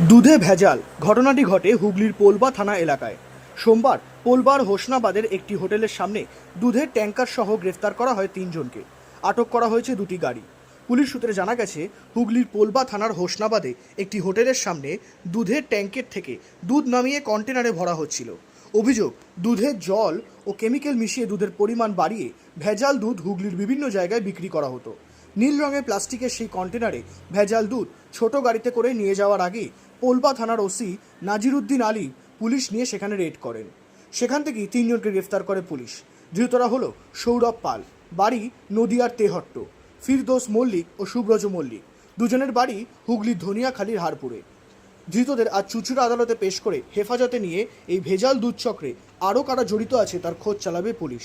দুধে ভেজাল। ঘটনাটি ঘটে হুগলির পোলবা থানা এলাকায়। সোমবার পোলবার হোসনাবাদের একটি হোটেলের সামনে দুধের ট্যাঙ্কার সহ গ্রেফতার করা হয় তিনজনকে। আটক করা হয়েছে দুটি গাড়ি। পুলিশ সূত্রে জানা গেছে, হুগলির পোলবা থানার হোসনাবাদে একটি হোটেলের সামনে দুধের ট্যাঙ্কের থেকে দুধ নামিয়ে কন্টেনারে ভরা হচ্ছিল। অভিযোগ, দুধের জল ও কেমিক্যাল মিশিয়ে দুধের পরিমাণ বাড়িয়ে ভেজাল দুধ হুগলির বিভিন্ন জায়গায় বিক্রি করা হতো। নীল রঙের প্লাস্টিকের সেই কন্টেনারে ভেজাল দুধ ছোট গাড়িতে করে নিয়ে যাওয়ার আগে পোলবা থানার ওসি নাজিরুদ্দিন আলী পুলিশ নিয়ে সেখানে রেড করেন। সেখান থেকেই তিনজনকে গ্রেফতার করে পুলিশ। ধৃতরা হলো সৌরভ পাল, বাড়ি নদিয়ার তেহট্ট, ফিরদোস মল্লিক ও সুব্রজ মল্লিক। দুজনের বাড়ি হুগলির ধনিয়াখালীর হারপুরে। ধৃতদের আজ চুচুড়া আদালতে পেশ করে হেফাজতে নিয়ে এই ভেজাল দুধ চক্রে আরও কারা জড়িত আছে তার খোঁজ চালাবে পুলিশ।